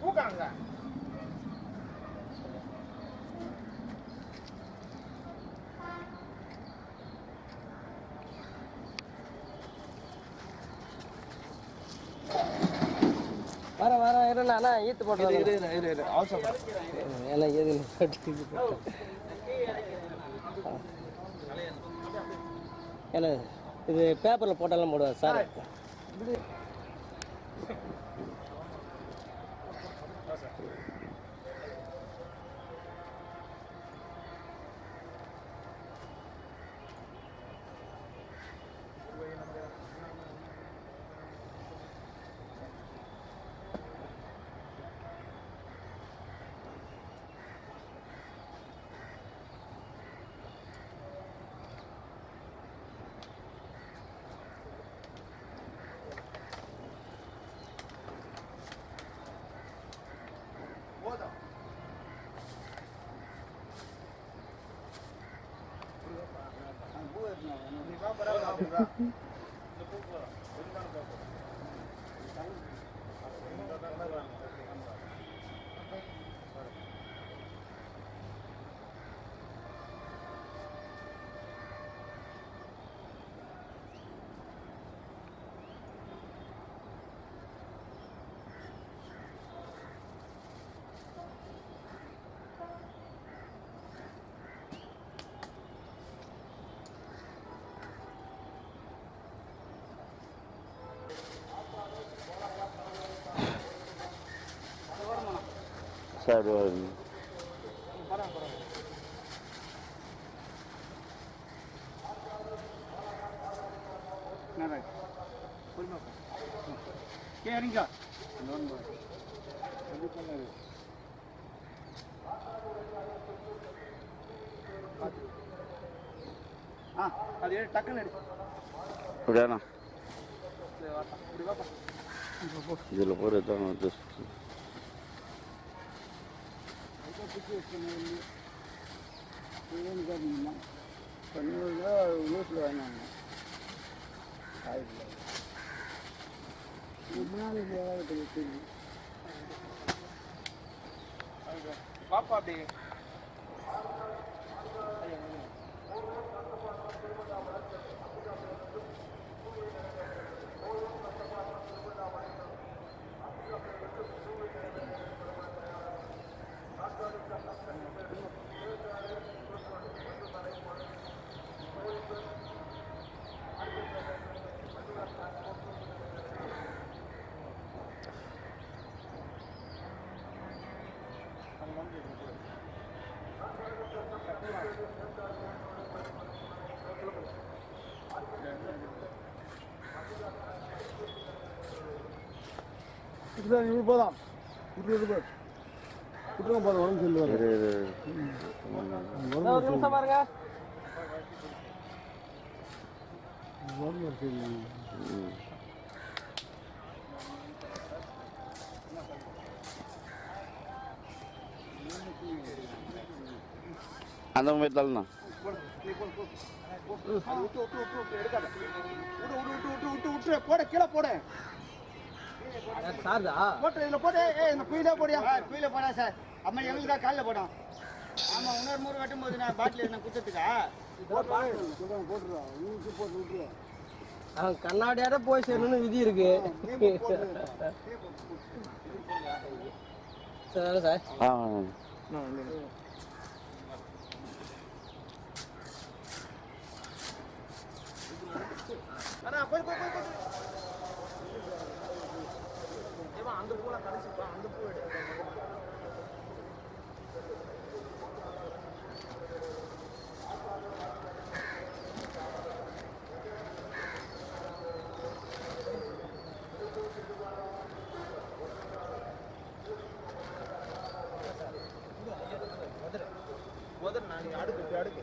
தூக்காங்க வர வர இரு நானா ஈத்து போட்டு இரு வரேன். இரு இரு இரு அவசரம் ஏன்னா ஏது கட்டி இது போட்டு. ஏன்னா இது பேப்பரில் போட்டாலும் போடுவேன் சார். போதும் நீ வா பரவாயில்ல அப்படி வா இந்த பூ போதும் இதுதான பார்ப்போம் சார் கேரிங்க ஆ அது டக்குன்னு எடு அப்படியாண்ணா சரி, வாப்பா. இப்படி வாப்பா இதில் போகிற தான் வந்து நியூஸில் வேணாங்க வாப்பா அப்படி. இவ்வளோ போதாம் விட்டு விட்டு விட்டுருங்க போதும் உடம்பு சொல்லுவார் பாருங்க. அந்த மாதிரி விட்டு, விட்டு, விட்டு, விட்டு, எடுக்காத. விட்டு, விட்டு, விட்டு, விட்டு, போடு, கீழே போடு. சார்தா போட்டு, இதுல போடு. ஏய், இந்த குயிலே போடுயா. குயிலே போடா சார். அம்மா எங்களுக்கு தான் காலைல போடும். ஆமா, இன்னொரு முறை வெட்டும்போது நான் பாட்டில் என்ன போட்டு விட்டுருவா அவன் கண்ணாடியாட போய் சேரணும்னு விதி இருக்கு. சார் சார் ஆ அண்ணா, போய், போய், போய், முதல் நான் அடுக்கு அடுக்கு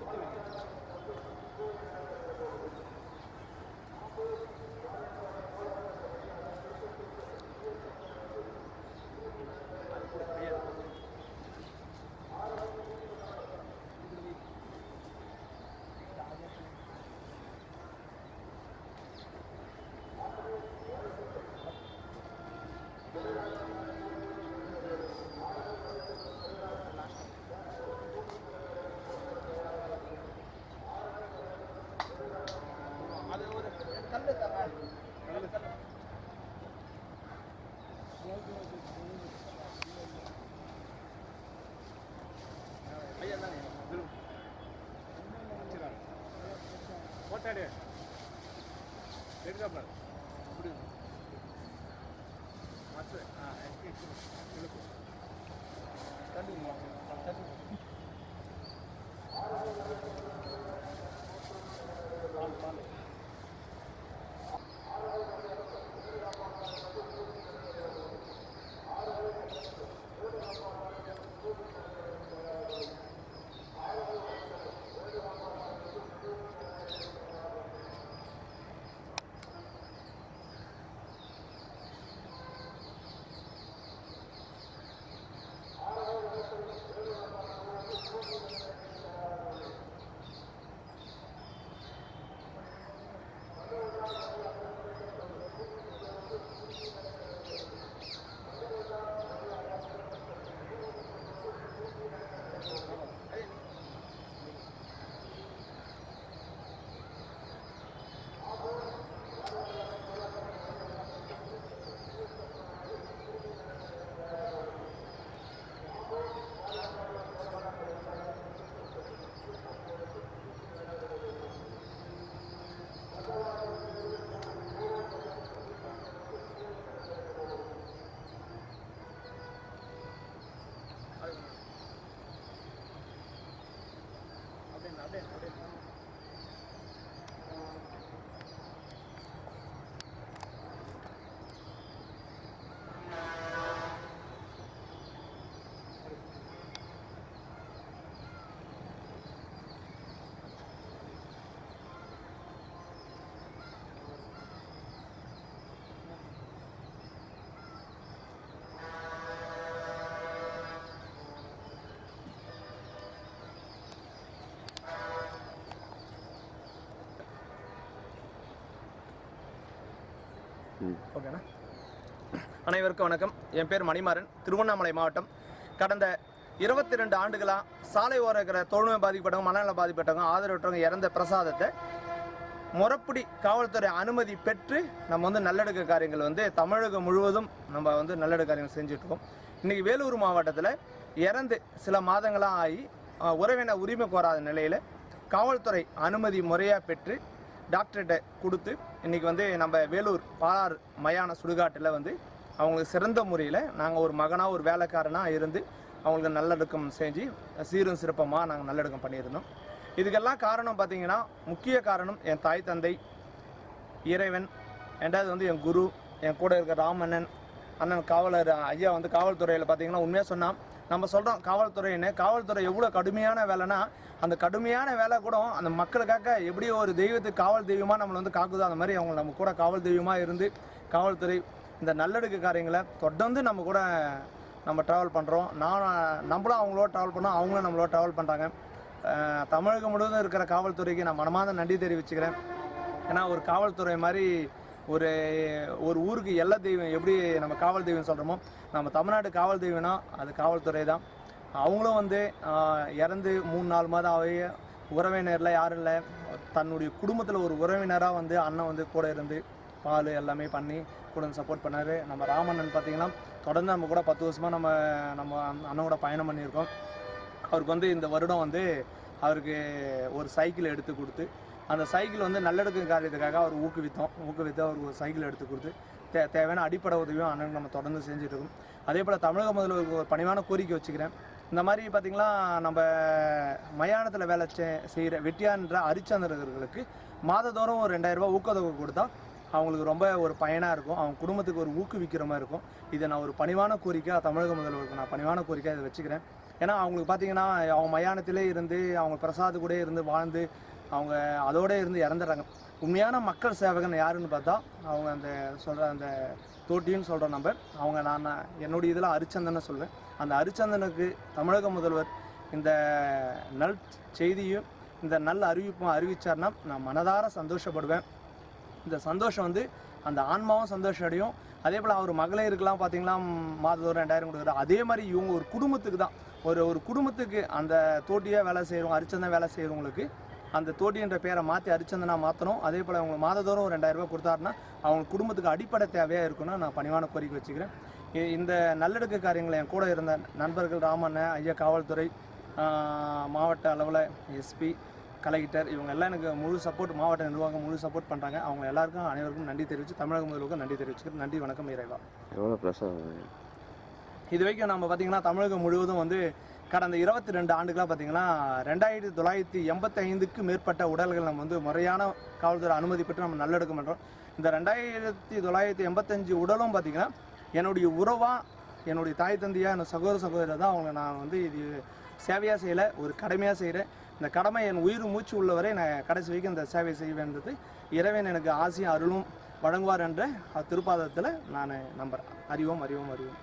Thank you. ஓட்டாடு எடுக்காப்பா இப்படி மற்ற ஆ இழுப்பு தண்டுங்களா தண்டு ஓகேண்ணா. அனைவருக்கும் வணக்கம். என் பேர் மணிமாறன். திருவண்ணாமலை மாவட்டம். கடந்த இருபத்தி ரெண்டு ஆண்டுகளாக சாலை ஓரம் இருக்கிற தொழுநோய் பாதிக்கப்பட்டவங்க மனநல பாதிக்கப்பட்டவங்க ஆதரவற்றவங்க இறந்த பிரசாதத்தை முறப்படி காவல்துறை அனுமதி பெற்று நம்ம வந்து நல்லடுக்க காரியங்கள் வந்து தமிழகம் முழுவதும் நம்ம வந்து நல்லடக்க காரியங்கள் செஞ்சுட்ருக்கோம். இன்றைக்கி வேலூர் மாவட்டத்தில் இறந்து சில மாதங்களாக ஆகி உறவின உரிமை கோராத நிலையில் காவல்துறை அனுமதி முறையாக பெற்று டாக்டர்கிட்ட கொடுத்து இன்றைக்கி வந்து நம்ம வேலூர் பாலாறு மயான சுடுகாட்டில் வந்து அவங்களுக்கு சிறந்த முறையில் நாங்கள் ஒரு மகனாக ஒரு வேலைக்காரனாக இருந்து அவங்களுக்கு நல்லடக்கம் செஞ்சு சீரும் சிறப்பமாக நாங்கள் நல்லடக்கம் பண்ணியிருந்தோம். இதுக்கெல்லாம் காரணம் பார்த்தீங்கன்னா முக்கிய காரணம் என் தாய் தந்தை இறைவன் ரெண்டாவது வந்து என் குரு என் கூட இருக்க ராமண்ணன் அண்ணன் காவலர் ஐயா வந்து காவல்துறையில் பார்த்தீங்கன்னா உண்மையாக சொன்னால் நம்ம சொல்கிறோம் காவல்துறைன்னு காவல்துறை எவ்வளோ கடுமையான வேலைன்னா அந்த கடுமையான வேலை கூட அந்த மக்களுக்காக எப்படி ஒரு தெய்வத்துக்கு காவல் தெய்வமாக நம்மளை வந்து காக்குதோ அந்த மாதிரி அவங்க நம்ம கூட காவல் தெய்வமாக இருந்து காவல்துறை இந்த நல்லடுக்கு காரியங்களை தொடர்ந்து நம்ம கூட நம்ம ட்ராவல் பண்ணுறோம் நான் நம்மளும் அவங்களோட ட்ராவல் பண்ணோம் அவங்களும் நம்மளோட ட்ராவல் பண்ணுறாங்க தமிழகம் முழுவதும் இருக்கிற காவல்துறைக்கு நான் மனமார்ந்த நன்றி தெரிவிச்சுக்கிறேன். ஏன்னா ஒரு காவல்துறை மாதிரி ஒரு ஒரு ஊருக்கு எல்லா தெய்வம் எப்படி நம்ம காவல் தெய்வம் சொல்கிறோமோ நம்ம தமிழ்நாடு காவல் தெய்வம்னா அது காவல்துறை தான் அவங்களும் வந்து இறந்து மூணு நாலு மாதம் ஆகி உறவினரில் யாரும் இல்லை. தன்னுடைய குடும்பத்தில் ஒரு உறவினராக வந்து அண்ணன் வந்து கூட இருந்து பால் எல்லாமே பண்ணி கூட சப்போர்ட் பண்ணார். நம்ம ராமண்ணன் பார்த்திங்கன்னா தொடர்ந்து நம்ம கூட பத்து வருஷமாக நம்ம நம்ம அண்ணன் கூட பயணம் பண்ணியிருக்கோம். அவருக்கு வந்து இந்த வருடம் வந்து அவருக்கு ஒரு சைக்கிள் எடுத்து கொடுத்து அந்த சைக்கிள் வந்து நல்லெடுக்கும் காரியத்துக்காக அவர் ஊக்குவித்தோம். ஊக்குவித்து அவருக்கு ஒரு சைக்கிள் எடுத்து கொடுத்து தே தேவையான அடிப்படை உதவியும் அண்ணன் நம்ம தொடர்ந்து செஞ்சுட்டு இருக்கோம். அதே போல் தமிழக முதல்வருக்கு ஒரு பணிவான கோரிக்கை வச்சுக்கிறேன். இந்த மாதிரி பார்த்திங்கன்னா நம்ம மயானத்தில் வேலை செய்கிற வெட்டியான்ற அரிச்சந்திரர்களுக்கு மாதந்தோறும் ஒரு ரெண்டாயிரரூபா ஊக்கத்தொகை கொடுத்தா அவங்களுக்கு ரொம்ப ஒரு பயனாக இருக்கும். அவங்க குடும்பத்துக்கு ஒரு ஊக்குவிக்கிற மாதிரி இருக்கும். இதை நான் ஒரு பணிவான கோரிக்கை தமிழக முதல்வருக்கு நான் பணிவான கோரிக்கை இதை வச்சுக்கிறேன். ஏன்னா அவங்களுக்கு பார்த்தீங்கன்னா அவங்க மயானத்திலே இருந்து அவங்க பிரசாது கூட இருந்து வாழ்ந்து அவங்க அதோடு இருந்து இறந்துடுறாங்க. உண்மையான மக்கள் சேவகன் யாருன்னு பார்த்தா அவங்க அந்த சொல்கிற அந்த தோட்டின்னு சொல்கிற நம்பர் அவங்க நான் என்னுடைய இதில் அரிச்சந்தனை சொல்வேன். அந்த அரிச்சந்தனுக்கு தமிழக முதல்வர் இந்த நல் செய்தியும் இந்த நல்ல அறிவிப்பும் அறிவிச்சார்னா நான் மனதார சந்தோஷப்படுவேன். இந்த சந்தோஷம் வந்து அந்த ஆன்மாவும் சந்தோஷம் அடையும். அதே போல் அவர் மகளிருக்கெல்லாம் பார்த்தீங்களா மாதத்தோறும் ரெண்டாயிரம் கொடுக்குறாரு. அதே மாதிரி இவங்க ஒரு குடும்பத்துக்கு தான். ஒரு ஒரு குடும்பத்துக்கு அந்த தோட்டியாக வேலை செய்கிறவங்க அரிச்சந்தன் வேலை செய்கிறவங்களுக்கு அந்த தோட்டின்ற பேரை மாற்றி அரிச்சந்தனா மாற்றணும் அதே போல் அவங்க மாதத்தோறும் ஒரு ரெண்டாயிரம் ரூபாய் கொடுத்தாருன்னா அவங்க குடும்பத்துக்கு அடிப்படை தேவையாக இருக்குன்னு நான் பணிவான கோரிக்கை வச்சுக்கிறேன். இந்த நல்லடுக்கு காரியங்களை என் கூட இருந்த நண்பர்கள் ராமண்ணன் ஐயா காவல்துறை மாவட்ட அளவில் எஸ்பி கலெக்டர் இவங்க எல்லாம் எனக்கு முழு சப்போர்ட் மாவட்ட நிர்வாகம் முழு சப்போர்ட் பண்ணுறாங்க அவங்க எல்லாருக்கும் அனைவருக்கும் நன்றி தெரிவித்து தமிழக முதல்வருக்கும் நன்றி தெரிவிச்சுக்கிறேன். நன்றி வணக்கம் இறைவா. எவ்வளோ இது வரைக்கும் நம்ம பார்த்தீங்கன்னா தமிழகம் முழுவதும் வந்து கடந்த இருபத்தி ரெண்டு ஆண்டுகளாக பார்த்தீங்கன்னா ரெண்டாயிரத்தி தொள்ளாயிரத்தி எண்பத்தைந்துக்கு மேற்பட்ட உடல்கள் நம்ம வந்து முறையான காவல்துறை அனுமதி பெற்று நம்ம நல்லெடுக்க பண்ணுறோம் இந்த ரெண்டாயிரத்தி தொள்ளாயிரத்தி எண்பத்தஞ்சு உடலும் பார்த்தீங்கன்னா என்னுடைய உறவாக என்னுடைய தாய் தந்தையாக என்னோட சகோதர சகோதரர் தான் அவங்களை நான் வந்து இது சேவையாக செய்யலை ஒரு கடமையாக செய்கிறேன் இந்த கடமை என் உயிர் மூச்சு உள்ளவரை நான் கடைசி வரைக்கும் இந்த சேவை செய்வேன்றது. இறைவன் எனக்கு ஆசையும் அருளும் வழங்குவார் என்ற திருப்பாதத்தில் நான் நம்புகிறேன் அறிவோம் அறிவோம் அறிவோம்.